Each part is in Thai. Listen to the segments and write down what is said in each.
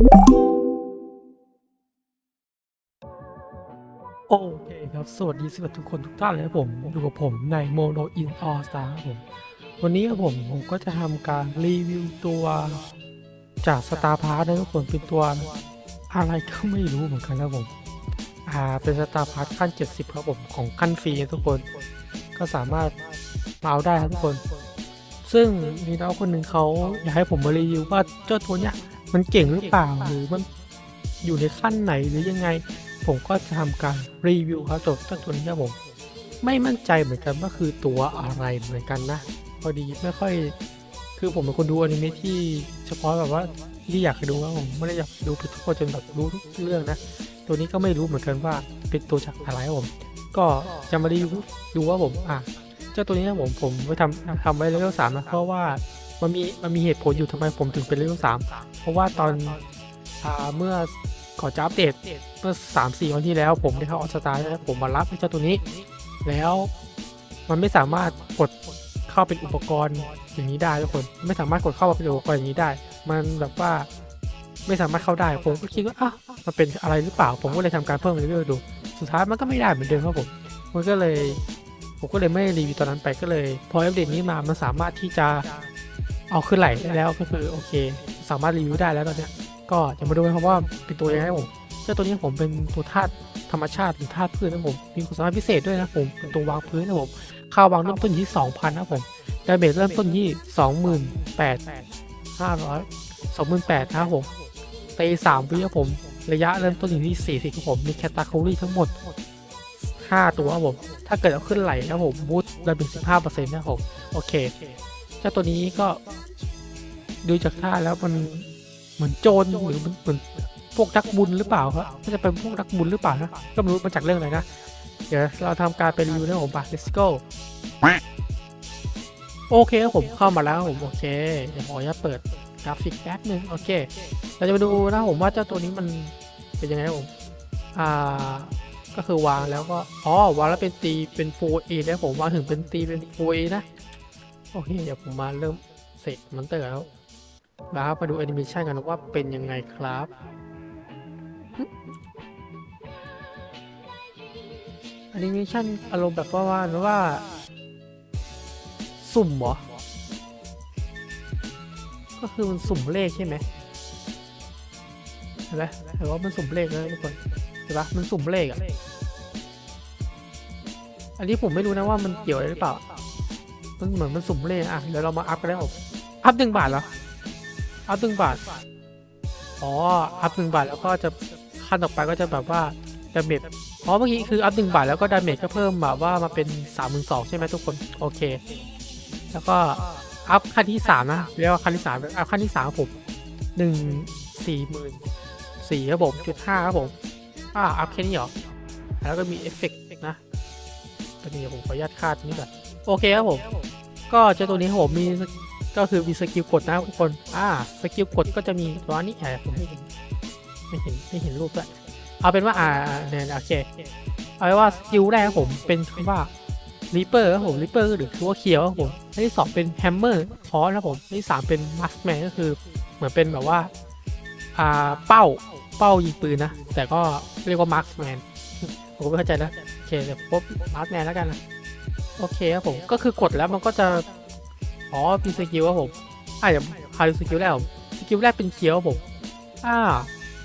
โอเคครับ สวัสดีสวัสดีทุกคนทุกท่านเลยครับผมอยู่กับผมในโมโนอินออสตาครับผม วันนี้ครับผมผมก็จะทำการรีวิวตัวจากสตาร์พาร์ทนะทุกคนเป็นตัวอะไรก็ไม่รู้เหมือนกันครับผม อ่า เป็นสตาร์พาร์ทขั้น 70 ครับผม ของขั้นฟรีทุกคน ก็สามารถมาเอาได้ครับทุกคน ซึ่งมีน้องคนหนึ่งเขาอยากให้ผมมารีวิวว่าเจ้าตัวเนี้ย มันเก่งหรือเปล่าหรือมันอยู่ในขั้นไหนหรือยังไง ผมก็จะทำการรีวิวครับจบเจ้าตัวนี้ครับผม ไม่มั่นใจเหมือนกันว่าคือตัวอะไรเหมือนกันนะ พอดีไม่ค่อย คือผมเป็นคนดูอนิเมะที่เฉพาะแบบว่าที่อยากดูว่าผมไม่ได้อยากดูทุกคนจนแบบรู้ทุกเรื่องนะ ตัวนี้ก็ไม่รู้เหมือนกันว่าเป็นตัวจากอะไรครับผม ก็จะมารีวิวดูว่าผมอะเจ้าตัวนี้ผมผมไปทำทำไว้เลเวลสามนะเพราะว่า มันมีมันมีเหตุผลอยู่ทำไมผมถึงเป็นเลเวลสามเพราะว่าตอนอ่าเมื่อก่อนจะอัปเดตเมื่อสามสี่วันที่แล้วผมได้เข้าออสตาร์นะผมมารับไอ้เจ้าตัวนี้ แล้วมันไม่สามารถกดเข้าเป็นอุปกรณ์อย่างนี้ได้ทุกคนไม่สามารถกดเข้ามาเป็นอุปกรณ์อย่างนี้ได้ มันแบบว่าไม่สามารถเข้าได้ ผมก็คิดว่าอะมันเป็นอะไรหรือเปล่า ผมก็เลยทำการเพิ่มเลเวลดู สุดท้ายมันก็ไม่ได้เหมือนเดิมครับผม มันก็เลย ผมก็เลยไม่รีวิวตอนนั้นไปก็เลย พออัปเดตนี้มามันสามารถที่จะ เอาขึ้นไหลได้แล้วก็คือโอเค สามารถรีวิวได้แล้วตอนนี้ก็จะมาดูกันครับว่าเป็นตัวยังไงผมเจ้าตัวนี้ผมเป็นตัวธาตุธรรมชาติหรือธาตุพืชนะผมมีความสามารถพิเศษด้วยนะผมเป็นตัววางพื้นนะผมค่าวางเริ่มต้นที่2,000นะผมดาเมจเริ่มต้นที่28,500 28,000นะผมตี3วิครับผม ระยะเริ่มต้นอยู่ที่ 40ครับผม มีแคตตาคูรี่ทั้งหมด 5 ตัวครับผม ถ้าเกิดเอาขึ้นไหลนะผมบูทดาเมจ15%นะผม โอเค เจ้าตัวนี้ก็ ดูจากท่าแล้วมันเหมือนโจรหรือมันเหมือนพวกนักบุญหรือเปล่าครับน่าจะเป็นพวกนักบุญหรือเปล่านะก็ไม่รู้มาจากเรื่องอะไรนะ เดี๋ยวเราทำการไปรีวิวนะผมปะ let's go โอเคครับผมเข้ามาแล้วผมโอเคเดี๋ยวขออนุญาตเปิดกราฟิกแป๊บนึงโอเค เราจะมาดูนะผมว่าเจ้าตัวนี้มันเป็นยังไงผมอ่าก็คือวางแล้วก็อ๋อวางแล้วเป็นตีเป็น 4A แล้วผมวางถึงเป็นตีเป็น 4A นะโอเคเดี๋ยวผมมาเริ่มเสกมันเตอร์แล้ว แล้วมาดูแอนิเมชันกันว่าเป็นยังไงครับแอนิเมชันอารมณ์แบบว่าว่าว่า สุ่มเหรอ ก็คือมันสุ่มเลขใช่ไหมเห็นไหมเห็นว่ามันสุ่มเลขนะทุกคนเห็นปะมันสุ่มเลขอะ อันนี้ผมไม่รู้นะว่ามันเกี่ยวอะไรหรือเปล่า มันเหมือนมันสุ่มเลขอะเดี๋ยวเรามาอัพกันแล้วอัพหนึ่งบาทเหรอ อัพหนึ่งบาท อ๋อ อัพหนึ่งบาทแล้วก็จะขั้นต่อไปก็จะแบบว่าดาเมจอ๋อเมื่อกี้คืออัพหนึ่งบาทแล้วก็ดาเมจก็เพิ่มแบบว่ามาเป็นสามหมื่นสองใช่ไหมทุกคน โอเค แล้วก็อัพขั้นที่สามนะเรียกว่าขั้นที่สามอัพขั้นที่สามครับผมหนึ่งสี่หมื่นสี่ครับผมจุดห้าครับผมอ่าอัพแค่นี้เหรอ แล้วก็มีเอฟเฟกต์นะตัวนี้ผมขออนุญาตคาดนี้ก่อนโอเคครับผม ก็เจ้าตัวนี้ครับผมมี ก็คือมีสกิลกดนะทุกคน อ่า สกิลกดก็จะมีตัวนี้แอบผมไม่เห็น ไม่เห็น ไม่เห็นรูปด้วยเอาเป็นว่า อ่าเนี่ยโอเค เอาเป็นว่าสกิลแรกผมเป็นคำว่าริปเปอร์ครับผมริปเปอร์หรือตัวเขียวครับผมอันที่สองเป็นแฮมเมอร์คอร์นะครับผมอันที่สามเป็นมัสแมนก็คือ เหมือนเป็นแบบว่า อ่า เป้า เป้ายิงปืนนะ แต่ก็เรียกว่ามาร์คแมนผมไม่เข้าใจนะ โอเค เดี๋ยวพบมาร์คแมนแล้วกันนะ โอเคครับผม ก็คือกดแล้วมันก็จะ อ๋อมีสกิลครับผมอะเดี๋ยวพาดูสกิลแรกผมสกิลแรกเป็นเขียวครับผมอ่า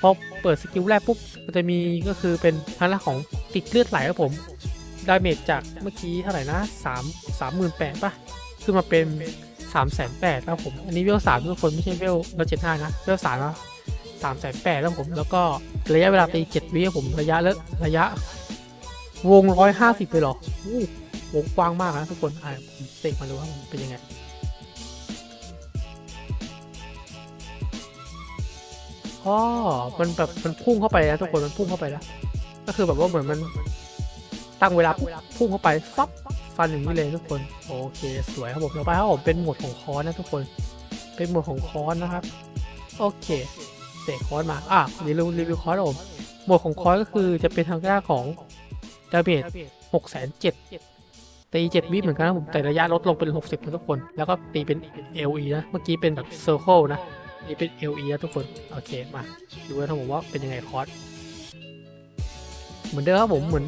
พอเปิดสกิลแรกปุ๊บมันจะมีก็คือเป็นทางด้านของติดเลือดไหลครับผมดาเมจจากเมื่อกี้เท่าไหร่นะสามสามหมื่นแปดป่ะขึ้นมาเป็นสามแสนแปดแล้วผม อันนี้เวลสามทุกคนไม่ใช่เวลเราเจ็ดห้านะเวลสามนะสามแสนแปดแล้วผมแล้วก็ระยะเวลาตีเจ็ดวิครับผมระยะเลระยะ วงร้อยห้าสิบเลยหรอวงกว้างมากนะทุกคนอ่าเสกมาดูว่ามันเป็นยังไง อ๋อ มันแบบมันพุ่งเข้าไปนะทุกคนมันพุ่งเข้าไปแล้ว ก็คือแบบว่าเหมือนมันตั้งเวลาพุ่งเข้าไปซับฟันอย่างนี้เลยทุกคน โอเค สวยครับผมต่อไปครับผมเป็นโหมดของคอนนะทุกคน เป็นโหมดของคอนนะครับ โอเคเสกคอนมา อะรีวิวรีวิวคอนครับผมโหมดของคอนก็คือจะเป็นทางด้านของดาเมจหกแสนเจ็ดตีเจ็ดวิเหมือนกันนะผมแต่ระยะลดลงเป็นหกสิบนะทุกคน แล้วก็ตีเป็น LE นะ เมื่อกี้เป็นแบบเซอร์เคิลนะ นี่เป็น LE นะทุกคน โอเค มาดูกันครับผมว่าเป็นยังไงคอร์สเหมือนเดิมครับผมเหมือน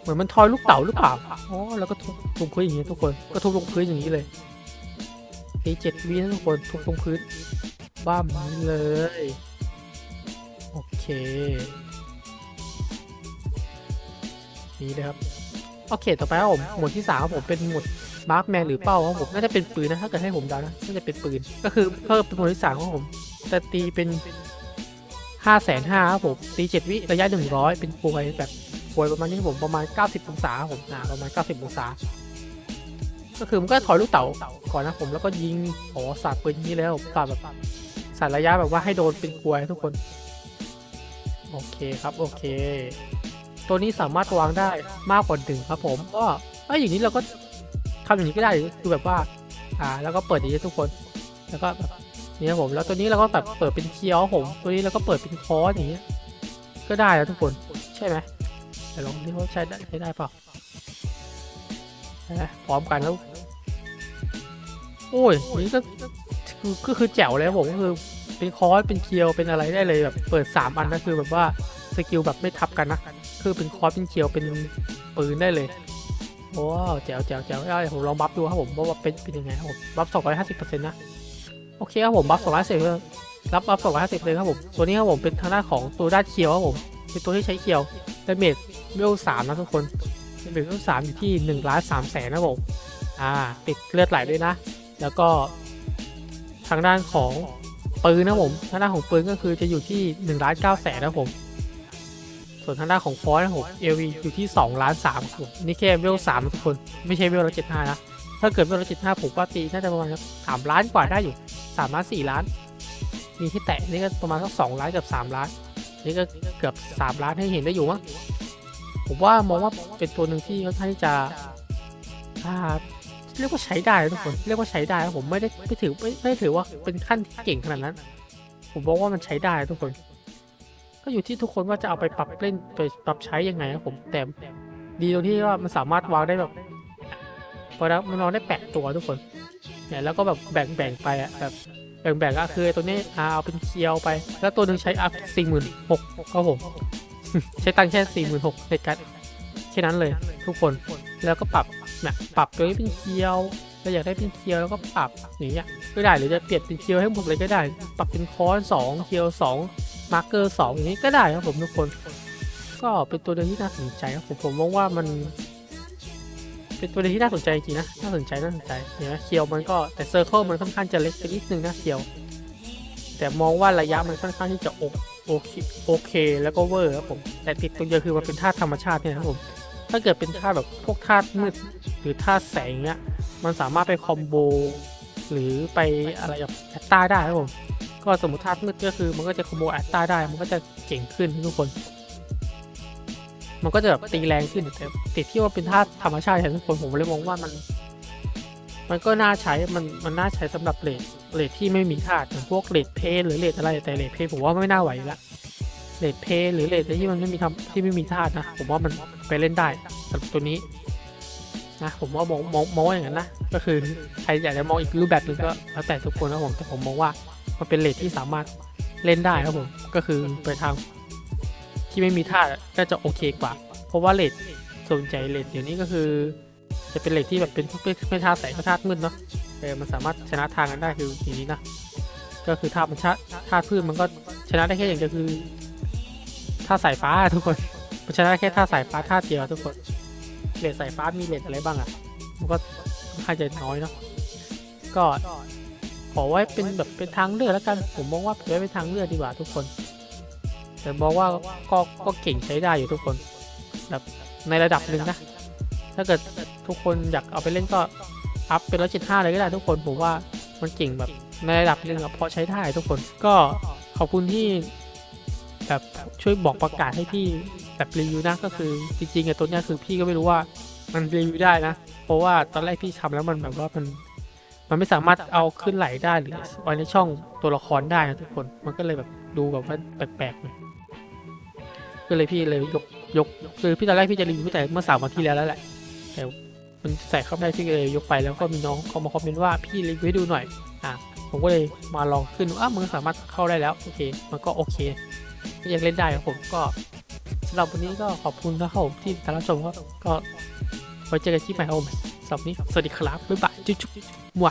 เหมือนมันทอยลูกเต๋าหรือเปล่าอ๋อแล้วก็ทุบลงพื้นอย่างนี้ทุกคนก็ทุบลงพื้นอย่างนี้เลยปีเจ็ดวินะทุกคนทุบลงพื้นบ้ามนี้เลย โอเคนี่เลยครับ โอเค ต่อไปครับผม หมวดที่สามครับผมเป็นหมวด มาร์คแมนหรือเป้าครับผมน่าจะเป็นปืนนะถ้าเกิดให้ผมเดานะน่าจะเป็นปืน ก็คือเพิ่มเป็นมวดที่สามครับผมแต่ตีเป็นห้าแสนห้าครับผมตีเจ็ดวิระยะหนึ่งร้อยเป็นปวยแบบปวยประมาณนี้ครับผมประมาณเก้าสิบองศาครับผมอ่าประมาณเก้าสิบองศาก็คือมันก็ถอยลูกเต๋าก่อนนะผมแล้วก็ยิงโอ้สาดปืนนี้แล้วสาดแบบสาดระยะแบบว่าให้โดนเป็นกลวยทุกคน โอเคครับโอเค ตัวนี้สามารถวางได้มากกว่าหนึ่งครับผมก็เอ้อย่างนี้เราก็ ทำอย่างนี้ก็ได้คือแบบว่า อ่า แล้วก็เปิดอย่างนี้ทุกคน แล้วก็แบบนี่ครับผม แล้วตัวนี้เราก็แบบเปิดเป็นเคียวผม ตัวนี้เราก็เปิดเป็นคอร์สอย่างเงี้ย ก็ได้แล้วทุกคน ใช่ไหมแต่ลองดูว่าใช้ได้ใช้ได้เปล่าพร้อมกันแล้ว โอ้ยนี้ก็คือก็คือแจ๋วเลยผมก็คือเป็นคอร์สเป็นเคียวเป็นอะไรได้เลยแบบเปิดสามอันนะคือแบบว่าสกิลแบบไม่ทับกันนะ คือเป็นคอร์สเป็นเคียวเป็นปืนได้เลย โอ้แจ๋วแจ๋วแจ๋วได้ผมลองบัฟดูครับผมว่าเป็นเป็นยังไงครับผมบัฟสองร้อยห้าสิบเปอร์เซ็นต์นะโอเคครับผมบัฟสองร้อยสิบรับบัฟสองร้อยห้าสิบเลยครับผมตัวนี้ครับผมเป็นทางด้านของตัวด้านเคียวครับผมเป็นตัวที่ใช้เคียวดาเมจเวลสามนะทุกคนดาเมจเวลสามอยู่ที่หนึ่งล้านสามแสนนะผมอ่าติดเลือดไหลด้วยนะ แล้วก็ทางด้านของปืนนะผมทางด้านของปืนก็คือจะอยู่ที่1นึ่งล้านเก้าแสนนะผม ส่วนทางด้านของฟอนต์นะผมเอวีอยู่ที่2ล้านสามครับผมนี่แค่เวลสามทุกคน ไม่ใช่เวลละเจ็ดห้านะ ถ้าเกิดเวลละเจ็ดห้าผมว่าตีน่าจะประมาณสามล้านกว่าได้อยู่สามล้านสี่ล้าน มีที่แตะนี่ก็ประมาณสักสองล้านเกือบสามล้าน นี่ก็เกือบสามล้านให้เห็นได้อยู่มั้งผมว่ามองว่าเป็นตัวหนึ่งที่ค่อนข้างที่จะอ่าเรียกว่าใช้ได้ทุกคน เรียกว่าใช้ได้ผมไม่ได้ไม่ถือไม่ไม่ถือว่าเป็นขั้นที่เก่งขนาดนั้น ผมบอกว่ามันใช้ได้ทุกคน ก็อยู่ที่ทุกคนว่าจะเอาไปปรับเล่นไปปรับใช้ยังไงครับผมแต่ดีตรงที่ว่ามันสามารถวางได้แบบพอแล้วมันวางได้แปดตัวทุกคนเนี่ยแล้วก็แบบแบ่งแบ่งไปอะแบบแบ่งแบ่งก็คือตัวนี้อาเอาเป็นเคียวไป แล้วตัวหนึ่งใช้อัพสี่หมื่นหกครับผมใช้ตังค์แค่สี่หมื่นหกในการแค่นั้นเลยทุกคนแล้วก็ปรับนะปรับตัวนี้เป็นเคียวเราอยากได้เป็นเคียวแล้วก็ปรับอย่างเงี้ยก็ได้หรือจะเปลี่ยนเป็นเคียวให้หมดเลยก็ได้ ปรับเป็นคอนสองเคียวสอง มาร์เกอร์สองอย่างนี้ก็ได้ครับผมทุกคน ก็เป็นตัวเดียวที่น่าสนใจครับผมผมมองว่ามัน เป็นตัวเดียวที่น่าสนใจจริงๆนะน่าสนใจน่าสนใจเห็นไหมเคียวมันก็แต่เซอร์เคิลมันค่อนข้างจะเล็กไปนิดนึงนะเคียว แต่มองว่าระยะมันค่อนข้างที่จะโอโอเคโอเคแล้วก็เวอร์ครับผมแต่ติดตรงเดียวคือมันเป็นธาตุธรรมชาติเนี่ยนะครับผมถ้าเกิดเป็นธาตุแบบพวกธาตุมืดหรือธาตุแสงเนี้ยมันสามารถไปคอมโบหรือไปอะไรกับแอตตาได้ครับผม ก็สมมติธาตุมืดก็คือ มันก็จะคอมโบแอตตาได้ มันก็จะเก่งขึ้นทุกคน มันก็จะแบบตีแรงขึ้นแต่ติดที่ว่าเป็นธาตุธรรมชาติทุกคนผมเลยมองว่ามัน มันก็น่าใช้มันมันน่าใช้สำหรับเลทเลทที่ไม่มีธาตุอย่างพวกเลทเพลหรือเลทอะไรแต่เลทเพลผมว่าไม่น่าไหวละเลดเพย์หรือเลดที่มันไม่มีทำที่ไม่มีธาตุนะผมว่ามันไปเล่นได้สำหรับตัวนี้นะผมว่ามองมองมองอย่างนั้นนะก็คือใครอยากจะมองอีกรูปแบบหนึ่งก็แล้วแต่ทุกคนนะผมแต่ผมมองว่า มันเป็นเลดที่สามารถเล่นได้ครับผม ก็คือไปทางที่ไม่มีธาตุก็จะโอเคกว่า เพราะว่าเลดส่วนใหญ่เลดเดี๋ยวนี้ก็คือ จะเป็นเลดที่แบบเป็นไม่ธาตุแสงก็ธาตุมืดเนาะเออมันสามารถชนะทางกันได้คืออย่างนี้นะ ก็คือธาตุมันชาธาตุพืชมันก็ชนะได้แค่อย่างเดียวคือท่าสายฟ้าทุกคนมันชนะแค่ท่าสายฟ้าท่าเดียวทุกคนเลทสายฟ้ามีเลทอะไรบ้างอะมันก็ค่าจะน้อยเนาะก็ ขอไว้เป็นแบบเป็นทางเลือกแล้วกัน ผมมองว่าไว้เป็นทางเลือกดีกว่าทุกคน แต่มองว่าก็ก็เก่งใช้ได้อยู่ทุกคนแบบในระดับหนึ่งนะ ถ้าเกิดทุกคนอยากเอาไปเล่นก็อัพเป็นร้อยเจ็ดห้าเลยก็ได้ทุกคนผมว่ามันเก่งแบบในระดับหนึ่งอะพอใช้ได้ทุกคนก็ขอบคุณที่แบบช่วยบอกประกาศให้พี่แบบรีวิวนะก็คือจริงๆอะตัวเนี้ยคือพี่ก็ไม่รู้ว่ามันรีวิวได้นะ เพราะว่าตอนแรกพี่ทำแล้วมันแบบว่ามัน มันไม่สามารถเอาขึ้นไหลได้หรือไว้ในช่องตัวละครได้นะทุกคน มันก็เลยแบบดูแบบว่าแปลกๆหน่อยก็เลยพี่เลยยกยกคือพี่ตอนแรกพี่จะรีวิวแต่เมื่อสามวันที่แล้วแล้วแหละ แต่มันใส่เข้าไม่ได้พี่เลยยกไปแล้วก็มีน้องเขามาคอมเมนต์ว่าพี่รีวิวให้ดูหน่อยอะผมก็เลยมาลองขึ้นว่ามึงสามารถเข้าได้แล้วโอเค มันก็โอเคก็ยังเล่นได้ครับผมก็สำหรับวันนี้ก็ขอบคุณนะครับผมที่ติดตามรับชมครับก็ไว้เจอกันที่ใหม่ครับผมสำหรับนี้สวัสดีครับบ๊ายบาย จุ๊บจุ๊บมั่ว